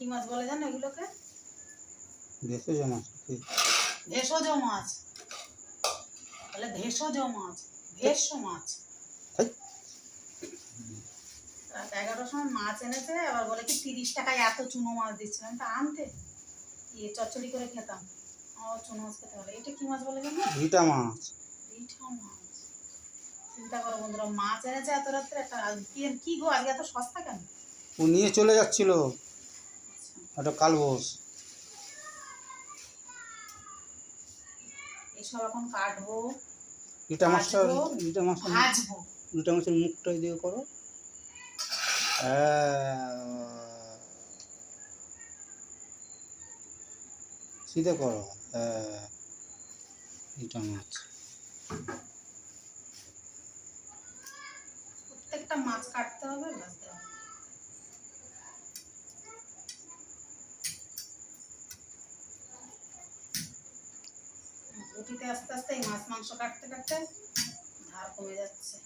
কি মাছ বলে জানো এগুলোকে? জমা কি? ভেষজ মাছ। ভেষজ মাছ ভেষ মাছ। হাই। রাত এগারোটার সময় মাছ এনেছে আবার বলে কি তিরিশ টাকায় এত চুনো মাছ দিচ্ছে? আমি তো আনতে? ইয়ে চচ্চড়ি করে খেতাম। আমার চুনো মাছ খেতে হবে। এটা কি মাছ বলে জানো? ভিটা মাছ। রিঠা মাছ। চিন্তা করো বন্ধুরা মাছ এনেছে এত রাত্রে একটা কি গো আজকে এত সস্তা কেন? ও নিয়ে চলে যাচ্ছিল। একটা কালবোস। এসব এখন কাটবো মাছটা ভাজবো, মাছটা ভাজবো। ভিটা মাছের মুখটা দিয়ে করো। হ্যাঁ। সিধে করো। হ্যাঁ। মাছ। প্রত্যেকটা মাছ কাটতে হবে ভাজতে হবে। রুটিতে আস্তে আস্তে এই মাছ মাংস কাটতে কাটতে ধার কমে যাচ্ছে।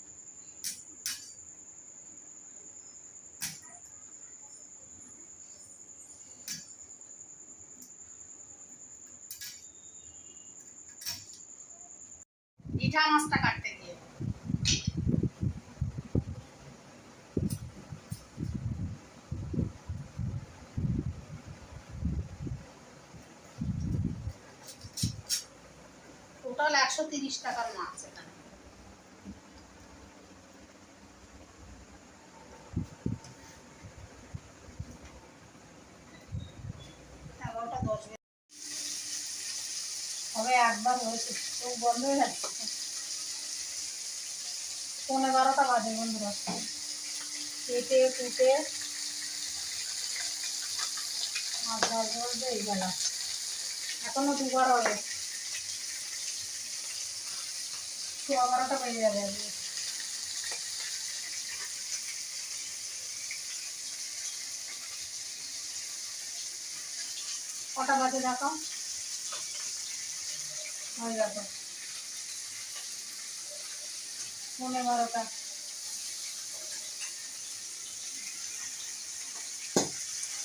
রিঠা মাছটা কাটতে গিয়ে টোটাল একশো তিরিশ টাকার মাছ এখানে। বন্ধ হয়ে যাচ্ছে বারোটা বাজে মাছ এই বেলা এখনও দুবার হবে। সোয়া বারোটা বেজে যাবে আজকে কটা বাজে দেখো হয়ে যাবে পৌনে বারোটা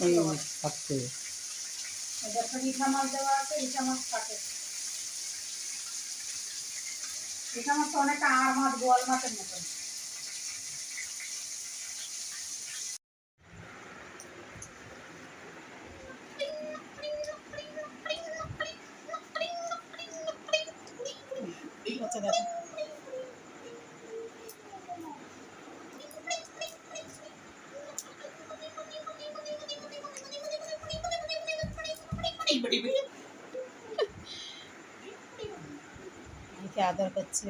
ওই থাকতে এদের তো রিঠা মাছ দেওয়া আছে রিঠা মাছ কাটে রিঠা মাছ অনেকটা আর গোয়াল মাছের মতন হচ্ছে আমাকে আদর করছে?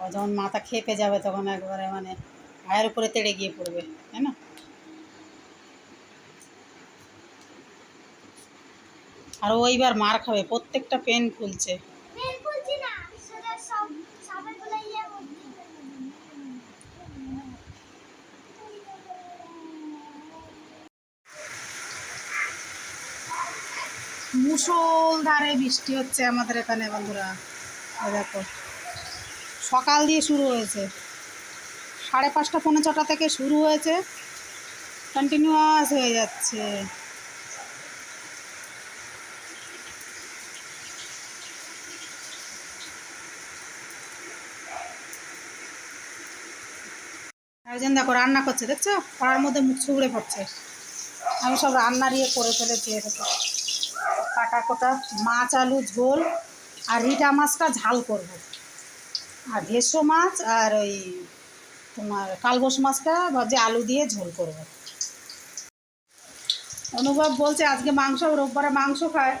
ও যখন মাথা খেপে যাবে তখন একবারে মানে মায়ের উপরে তেড়ে গিয়ে পড়বে, তাই না? আর ওইবার মার খাবে, প্রত্যেকটা পেন খুলছে বের করছি না সোজা সব সবেরগুলো ইয়ে করছি মুষলধারে বৃষ্টি হচ্ছে আমাদের এখানে, বন্ধুরা। দেখো, সকাল দিয়ে শুরু হয়েছে। সাড়ে পাঁচটা, পৌনে ছটা থেকে শুরু হয়েছে। কন্টিনিউয়াস হয়ে যাচ্ছে। একজন দেখো, রান্না করছে, দেখছ? কড়ার মধ্যে মুখ ছুঁড়ে পড়ছে। আমি সব রান্নার ইয়ে করে ফেলেছি এটাকে কাটা কোটা মাছ, আলু, ঝোল আর রিটা মাছটা ঝাল করব। আর ভেসো মাছ আর ওই তোমার কালবোস মাছটা ভাবছি আলু দিয়ে ঝোল করব। অনুভব বলছে আজকে মাংস, রোববারে মাংস খায়।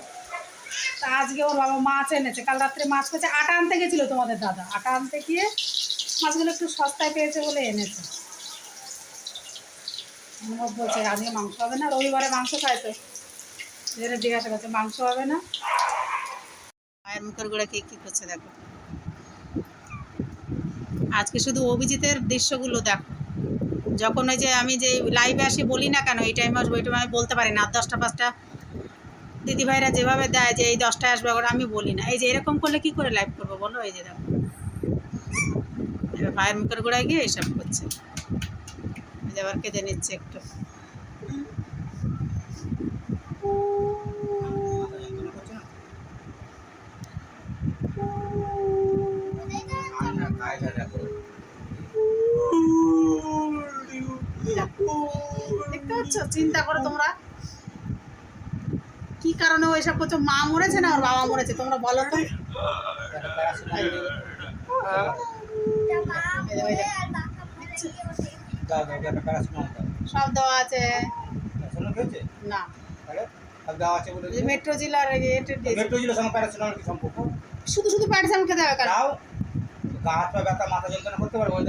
তা আজকে ওর বাবা মাছ এনেছে। কাল রাত্রে মাছ খেয়েছে আটা আনতে গেছিল তোমাদের দাদা। আটা আনতে গিয়ে মাছগুলো একটু সস্তায় পেয়েছে বলে এনেছে। অনুভব বলছে আজকে মাংস হবে না, রবিবারে মাংস খায় তো যেটা জিজ্ঞাসা করছে, মাংস হবে না? মায়ের মুখের গোড়া কে কি করছে দেখো। আজকে শুধু অভিজিতের দৃশ্যগুলো দেখো। যখন ওই যে আমি যে লাইভে আসি বলি না কেন, এই টাইমে আসব টাইমে আমি বলতে পারি না। আর দশটা পাঁচটা দিদিভাইরা যেভাবে দেয় যে এই দশটায় আসবে ওরা আমি বলি না। এই যে এরকম করলে কি করে লাইভ করব বলো? এই যে দেখো। এবার ভাইয়ের মুখের গোড়ায় গিয়ে এসব করছে। আবার কেঁদে নিচ্ছে একটু মাথা যন্ত্রণা করছে না? আর না, গায়ে দেখো। দেখতে পাচ্ছ চিন্তা করো তোমরা। কি কারণে ও এসব করছ? মা মরেছে না ওর বাবা মরেছে? তোমরা বলো তো। সব দেওয়া আছে। না? শুধু শুধু প্যারাসিটামল খেতে হবে কেন? দাও। গা হাত পা ব্যথা, মাথা যন্ত্রণা করতে পারবে ওই